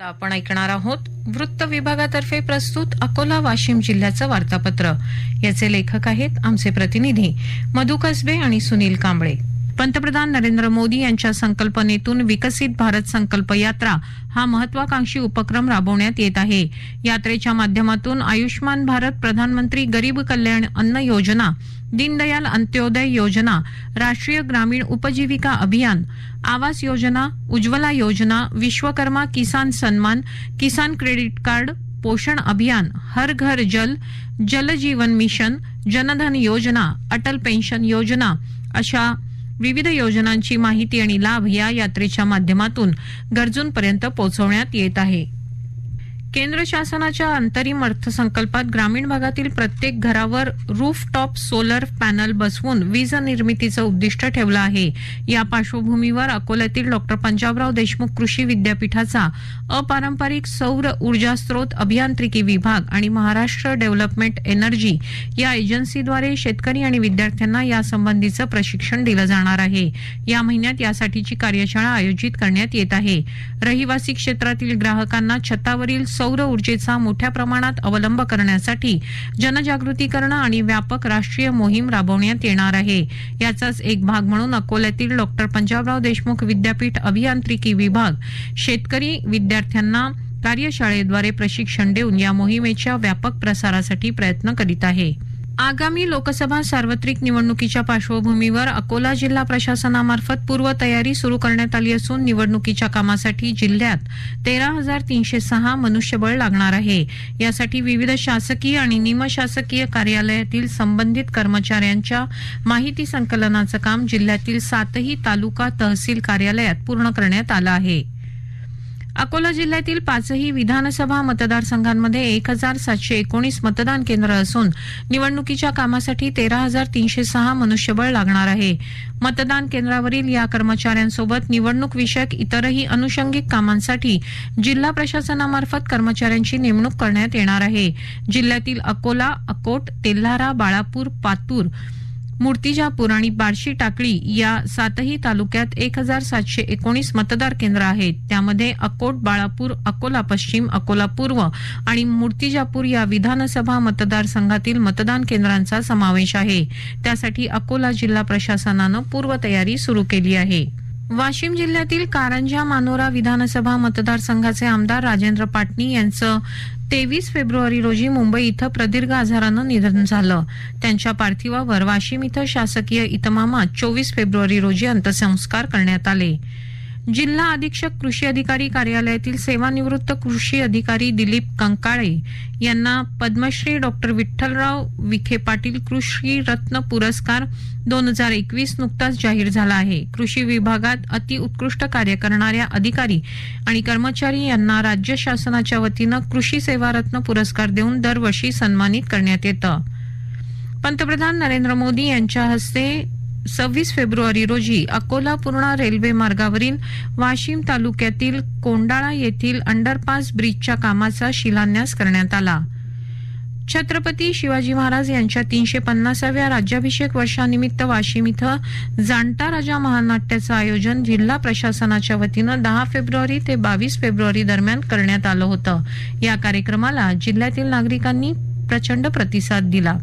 आता आपण ऐकणार आहोत. वृत्त विभागातर्फे प्रस्तुत अकोला वाशिम जिल्ह्याचं वार्तापत्र. याचे लेखक आहेत आमचे प्रतिनिधी मधु कसबे आणि सुनील कांबळे. पंतप्रधान नरेंद्र मोदी यांच्या संकल्पनेतून विकसित भारत संकल्प यात्रा हा महत्वाकांक्षी उपक्रम राबवण्यात येत आहे. यात्रेच्या माध्यमातून आयुष्मान भारत प्रधानमंत्री गरीब कल्याण अन्न योजना दीनदयाल अंत्योदय योजना राष्ट्रीय ग्रामीण उपजीविका अभियान आवास योजना उज्ज्वला योजना विश्वकर्मा किसान सन्मान किसान क्रेडिट कार्ड पोषण अभियान हर घर जल जल जीवन मिशन जनधन योजना अटल पेन्शन योजना अशा विविध योजनांची माहिती आणि लाभ या यात्रेच्या माध्यमातून गरजूंपर्यंत पोहोचवण्यात येत आहे. केंद्र शासनाच्या अंतरिम अर्थसंकल्पात ग्रामीण भागातील प्रत्येक घरावर रूफ टॉप सोलर पॅनल बसवून वीज निर्मितीचं उद्दिष्ट ठेवलं आहे. या पार्श्वभूमीवर अकोल्यातील डॉक्टर पंजाबराव देशमुख कृषी विद्यापीठाचा अपारंपरिक सौर ऊर्जा स्रोत अभियांत्रिकी विभाग आणि महाराष्ट्र डेव्हलपमेंट एनर्जी या एजन्सीद्वारे शेतकरी आणि विद्यार्थ्यांना यासंबंधीचं प्रशिक्षण दिलं जाणार आहे. या महिन्यात यासाठीची कार्यशाळा आयोजित करण्यात येत आहे. रहिवासी क्षेत्रातील ग्राहकांना छतावरील सौर ऊर्जेचा मोठ्या प्रमाणात अवलंब करण्यासाठी जनजागृती करणं आणि व्यापक राष्ट्रीय मोहीम राबवण्यात येणार आहे. याचाच एक भाग म्हणून अकोल्यातील डॉक्टर पंजाबराव देशमुख विद्यापीठ अभियांत्रिकी विभाग शेतकरी विद्यार्थ्यांना कार्यशाळेद्वारे प्रशिक्षण देऊन या मोहिमेच्या व्यापक प्रसारासाठी प्रयत्न करीत आहे. आगामी लोकसभा सार्वत्रिक निवडणुकीच्या पार्श्वभूमीवर अकोला जिल्हा प्रशासनामार्फत पूर्वतयारी सुरू करण्यात आली असून निवडणुकीच्या कामासाठी जिल्ह्यात तेरा हजार तीनशे सहा मनुष्यबळ लागणार आहे. यासाठी विविध शासकीय आणि निमशासकीय कार्यालयातील संबंधित कर्मचाऱ्यांच्या माहिती संकलनाचं काम जिल्ह्यातील सातही तालुका तहसील कार्यालयात पूर्ण करण्यात आलं आहे. अकोला जिल्ह्यातील पाचही विधानसभा मतदारसंघांमध्ये एक हजार सातशे एकोणीस मतदान केंद्र असून निवडणुकीच्या कामासाठी तेरा हजार तीनशे सहा मनुष्यबळ लागणार आहे. मतदान केंद्रावरील या कर्मचाऱ्यांसोबत निवडणूक विषयक इतरही अनुषंगिक कामांसाठी जिल्हा प्रशासनामार्फत कर्मचाऱ्यांची नेमणूक करण्यात येणार आहे. जिल्ह्यातील अकोला अकोट तेल्हारा बाळापूर पातूर मूर्तिजापूर आणि बार्शी टाकळी या सातही तालुक्यात एक हजार सातशे एकोणीस मतदार केंद्र आहेत. त्यामध्ये अकोट बाळापूर अकोला पश्चिम अकोला पूर्व आणि मूर्तिजापूर या विधानसभा मतदारसंघातील मतदान केंद्रांचा समावेश आहे. त्यासाठी अकोला जिल्हा प्रशासनानं पूर्वतयारी सुरू केली आहे. वाशिम जिल्ह्यातील कारंजा मानोरा विधानसभा मतदारसंघाचे आमदार राजेंद्र पाटणी यांचं तेवीस फेब्रुवारी रोजी मुंबई इथं प्रदीर्घ आजारानं निधन झालं. त्यांच्या पार्थिवावर वाशिम इथं शासकीय इतमामात चोवीस फेब्रुवारी रोजी अंत्यसंस्कार करण्यात आले. जिल्हा अधीक्षक कृषी अधिकारी कार्यालयातील सेवानिवृत्त कृषी अधिकारी दिलीप कंकाळे यांना पद्मश्री डॉक्टर विठ्ठलराव विखे पाटील कृषी रत्न पुरस्कार दोन हजार एकवीस नुकताच जाहीर झाला आहे. कृषी विभागात अति उत्कृष्ट कार्य करणाऱ्या अधिकारी आणि कर्मचारी यांना राज्य शासनाच्या वतीनं कृषी सेवा रत्न पुरस्कार देऊन दरवर्षी सन्मानित करण्यात येतं. पंतप्रधान नरेंद्र मोदी यांच्या हस्ते सव्वीस फेब्रुवारी रोजी अकोला पूर्णा रेल्वे मार्गावरील वाशिम तालुक्यातील कोंडाळा येथील अंडरपास ब्रिजच्या कामाचा शिलान्यास करण्यात आला. छत्रपती शिवाजी महाराज यांच्या तीनशे पन्नासाव्या राज्याभिषेक वर्षानिमित्त वाशिम इथं जाणता राजा महानाट्याचं आयोजन जिल्हा प्रशासनाच्या वतीनं दहा फेब्रुवारी ते बावीस फेब्रुवारी दरम्यान करण्यात आलं होतं. या कार्यक्रमाला जिल्ह्यातील नागरिकांनी प्रचंड प्रतिसाद दिला.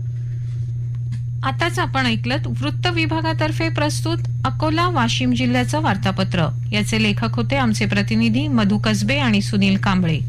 आताच आपण ऐकलत वृत्त विभागातर्फे प्रस्तुत अकोला वाशिम जिल्ह्याचं वार्तापत्र. याचे लेखक होते आमचे प्रतिनिधी मधु कसबे आणि सुनील कांबळे.